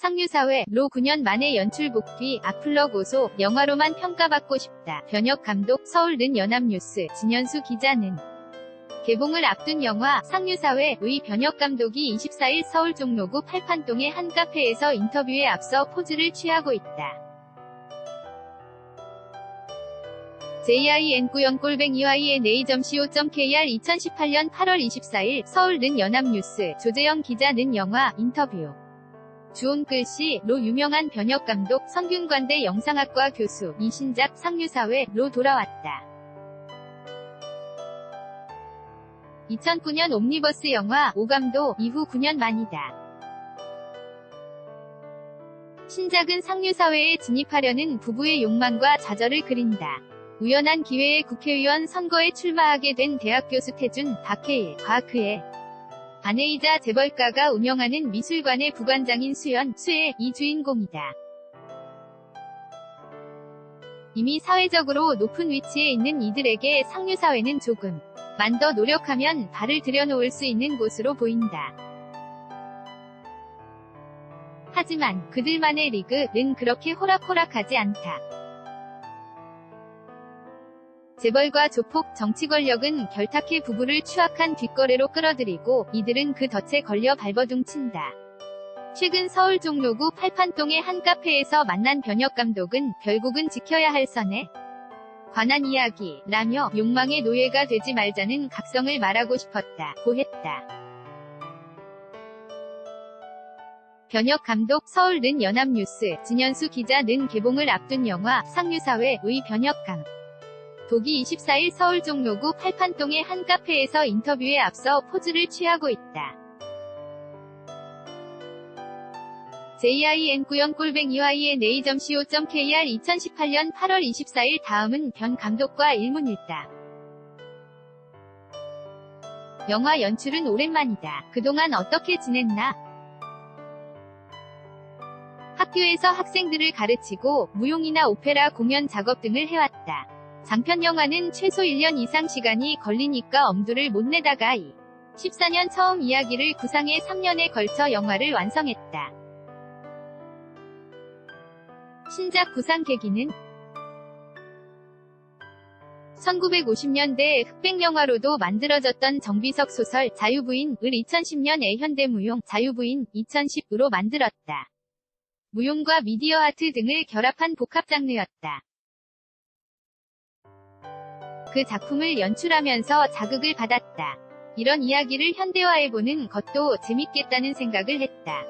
상류사회, 로 9년 만에 연출 복귀, 악플러 고소, 영화로만 평가받고 싶다. 변혁 감독, 서울는 연합뉴스, 진현수 기자는 개봉을 앞둔 영화 상류사회의 변혁 감독이 24일 서울 종로구 팔판동의 한 카페에서 인터뷰에 앞서 포즈를 취하고 있다. jin9영골뱅이와이의 네이점co.kr 2018년 8월 24일 서울는 연합뉴스 조재영 기자는 영화 인터뷰 주온 글씨로 유명한 변혁 감독 성균관대 영상학과 교수 이신작 상류사회로 돌아왔다. 2009년 옴니버스 영화 오감도 이후 9년 만이다. 신작은 상류사회에 진입하려는 부부의 욕망과 좌절을 그린다. 우연한 기회에 국회의원 선거에 출마하게 된 대학 교수 태준, 박해일, 과 그의 아내이자 재벌가가 운영하는 미술관의 부관장인 수연, 수의 이 주인공이다. 이미 사회적으로 높은 위치에 있는 이들에게 상류사회는 조금 만 더 노력하면 발을 들여놓을 수 있는 곳으로 보인다. 하지만 그들만의 리그는 그렇게 호락호락하지 않다. 재벌과 조폭 정치 권력은 결탁해 부부를 추악한 뒷거래로 끌어들이고 이들은 그 덫에 걸려 발버둥친다. 최근 서울 종로구 팔판동의 한 카페에서 만난 변혁 감독은 결국은 지켜야 할 선에 관한 이야기라며 욕망의 노예가 되지 말자는 각성을 말하고 싶었다. 고 했다. 변혁 감독 서울 는 연합뉴스 진현수 기자 는 개봉을 앞둔 영화 상류사회의 변혁감 독이 24일 서울 종로구 팔판동의 한 카페에서 인터뷰에 앞서 포즈를 취하고 있다. jin9영골뱅이와이의 네이점co.kr 2018년 8월 24일 다음은 변 감독과 일문일다. 영화 연출은 오랜만이다. 그동안 어떻게 지냈나? 학교에서 학생들을 가르치고 무용이나 오페라 공연 작업 등을 해왔다. 장편 영화는 최소 1년 이상 시간이 걸리니까 엄두를 못 내다가 이 14년 처음 이야기를 구상해 3년에 걸쳐 영화를 완성했다. 신작 구상 계기는 1950년대 흑백 영화로도 만들어졌던 정비석 소설 자유부인을 2010년에 현대무용 자유부인 2010으로 만들었다. 무용과 미디어 아트 등을 결합한 복합 장르였다. 그 작품을 연출하면서 자극을 받았다. 이런 이야기를 현대화해보는 것도 재밌겠다는 생각을 했다.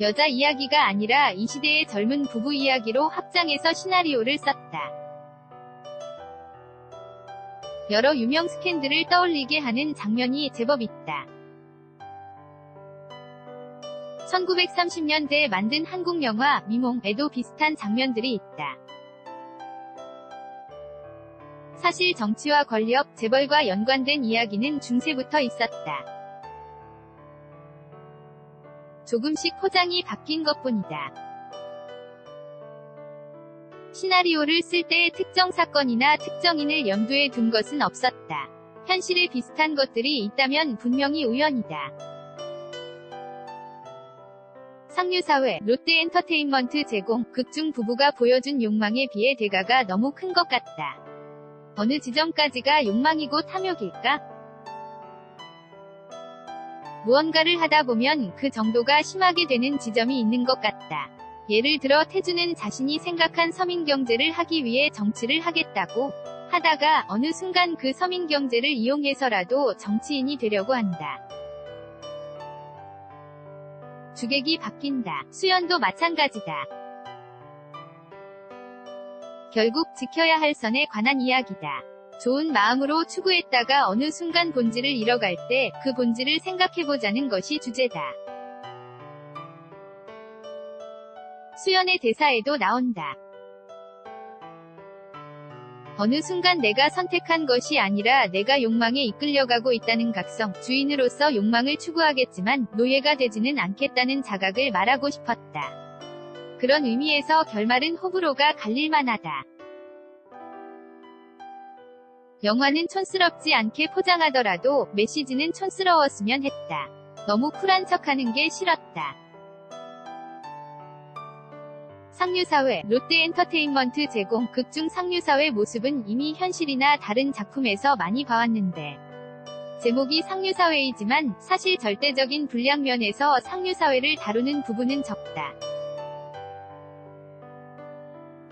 여자 이야기가 아니라 이 시대의 젊은 부부 이야기로 확장해서 시나리오를 썼다. 여러 유명 스캔들을 떠올리게 하는 장면이 제법 있다. 1930년대에 만든 한국 영화 미몽에도 비슷한 장면들이 있다. 사실 정치와 권력, 재벌과 연관된 이야기는 중세부터 있었다. 조금씩 포장이 바뀐 것뿐이다. 시나리오를 쓸 때의 특정 사건이나 특정인을 염두에 둔 것은 없었다. 현실에 비슷한 것들이 있다면 분명히 우연이다. 상류사회, 롯데엔터테인먼트 제공, 극중 부부가 보여준 욕망에 비해 대가가 너무 큰 것 같다. 어느 지점까지가 욕망이고 탐욕일까? 무언가를 하다 보면 그 정도가 심하게 되는 지점이 있는 것 같다. 예를 들어 태주는 자신이 생각한 서민경제를 하기 위해 정치를 하겠다고 하다가 어느 순간 그 서민경제를 이용해서라도 정치인이 되려고 한다. 주객이 바뀐다. 수연도 마찬가지다. 결국 지켜야 할 선에 관한 이야기다. 좋은 마음으로 추구했다가 어느 순간 본질을 잃어갈 때 그 본질을 생각해보자는 것이 주제다. 수연의 대사에도 나온다. 어느 순간 내가 선택한 것이 아니라 내가 욕망에 이끌려가고 있다는 각성, 주인으로서 욕망을 추구하겠지만 노예가 되지는 않겠다는 자각을 말하고 싶었다. 그런 의미에서 결말은 호불호가 갈릴만하다. 영화는 촌스럽지 않게 포장하더라도 메시지는 촌스러웠으면 했다. 너무 쿨한 척하는 게 싫었다. 상류사회, 롯데엔터테인먼트 제공, 극중 상류사회 모습은 이미 현실이나 다른 작품에서 많이 봐왔는데, 제목이 상류사회이지만 사실 절대적인 분량면에서 상류사회를 다루는 부분은 적다.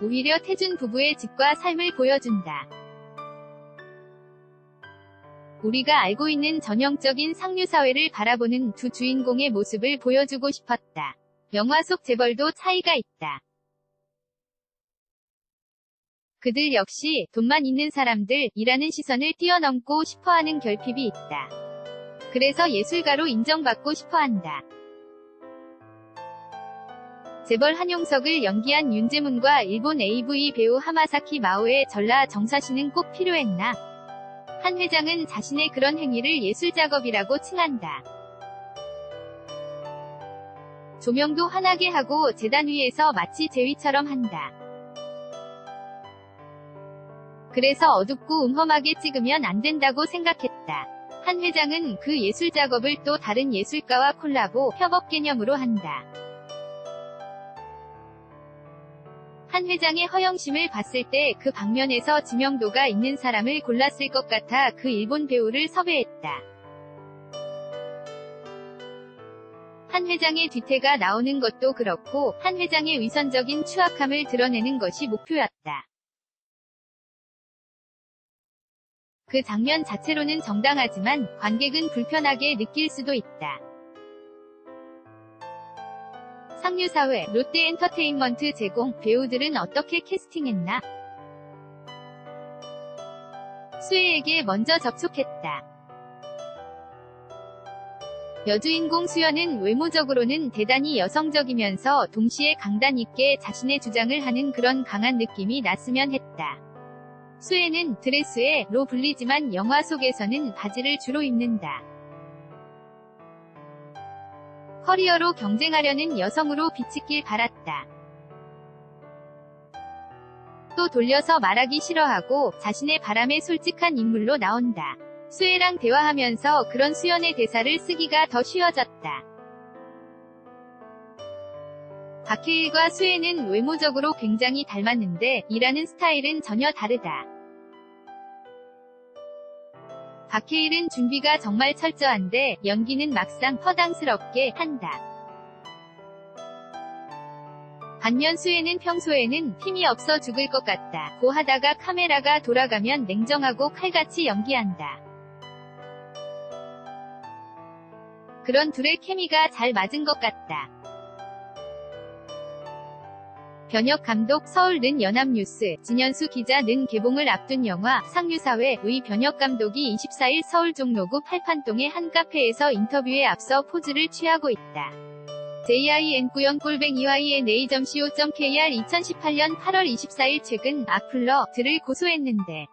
오히려 태준 부부의 집과 삶을 보여준다. 우리가 알고 있는 전형적인 상류사회를 바라보는 두 주인공의 모습을 보여주고 싶었다. 영화 속 재벌도 차이가 있다. 그들 역시 돈만 있는 사람들이라는 시선을 뛰어넘고 싶어하는 결핍이 있다. 그래서 예술가로 인정받고 싶어한다. 재벌 한용석을 연기한 윤재문과 일본 AV 배우 하마사키 마오의 전라 정사씨는 꼭 필요했나? 한 회장은 자신의 그런 행위를 예술작업이라고 칭한다. 조명도 환하게 하고 재단 위에서 마치 제위처럼 한다. 그래서 어둡고 음험하게 찍으면 안 된다고 생각했다. 한 회장은 그 예술 작업을 또 다른 예술가와 콜라보, 협업 개념으로 한다. 한 회장의 허영심을 봤을 때 그 방면에서 지명도가 있는 사람을 골랐을 것 같아 그 일본 배우를 섭외했다. 한 회장의 뒤태가 나오는 것도 그렇고 한 회장의 위선적인 추악함을 드러내는 것이 목표였다. 그 장면 자체로는 정당하지만 관객은 불편하게 느낄 수도 있다. 상류사회, 롯데엔터테인먼트 제공, 배우들은 어떻게 캐스팅했나? 수혜에게 먼저 접촉했다. 여주인공 수연은 외모적으로는 대단히 여성적이면서 동시에 강단 있게 자신의 주장을 하는 그런 강한 느낌이 났으면 했다. 수혜는 드레스에,로 불리지만 영화 속에서는 바지를 주로 입는다. 커리어로 경쟁하려는 여성으로 비치길 바랐다. 또 돌려서 말하기 싫어하고 자신의 바람에 솔직한 인물로 나온다. 수혜랑 대화하면서 그런 수연의 대사를 쓰기가 더 쉬워졌다. 박해일과 수혜는 외모적으로 굉장히 닮았는데 일하는 스타일은 전혀 다르다. 박해일은 준비가 정말 철저한데 연기는 막상 허당스럽게 한다. 반면 수혜는 평소에는 힘이 없어 죽을 것 같다. 고 하다가 카메라가 돌아가면 냉정하고 칼같이 연기한다. 그런 둘의 케미가 잘 맞은 것 같다. 변혁 감독 서울 는 연합뉴스 진현수 기자 는 개봉을 앞둔 영화 상류사회의 변혁 감독이 24일 서울 종로구 팔판동의 한 카페에서 인터뷰에 앞서 포즈를 취하고 있다. JIN 구형 꼴뱅 EYNA.co.kr 2018년 8월 24일 최근 악플러 들을 고소했는데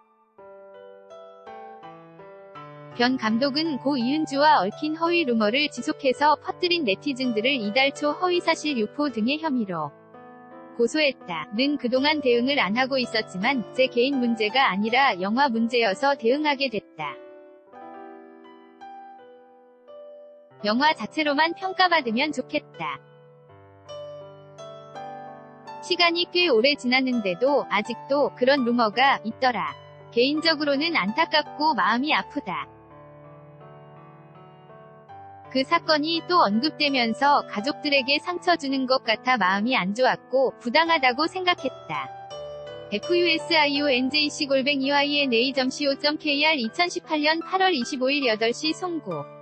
변 감독은 고 이은주와 얽힌 허위 루머를 지속해서 퍼뜨린 네티즌들을 이달 초 허위사실 유포 등의 혐의로 고소했다. 는 그동안 대응을 안 하고 있었지만 제 개인 문제가 아니라 영화 문제여서 대응하게 됐다. 영화 자체로만 평가받으면 좋겠다. 시간이 꽤 오래 지났는데도 아직도 그런 루머가 있더라. 개인적으로는 안타깝고 마음이 아프다. 그 사건이 또 언급되면서 가족들에게 상처 주는 것 같아 마음이 안 좋았고 부당하다고 생각했다. fusionjc-eyn.co.kr 2018년 8월 25일 8시 송고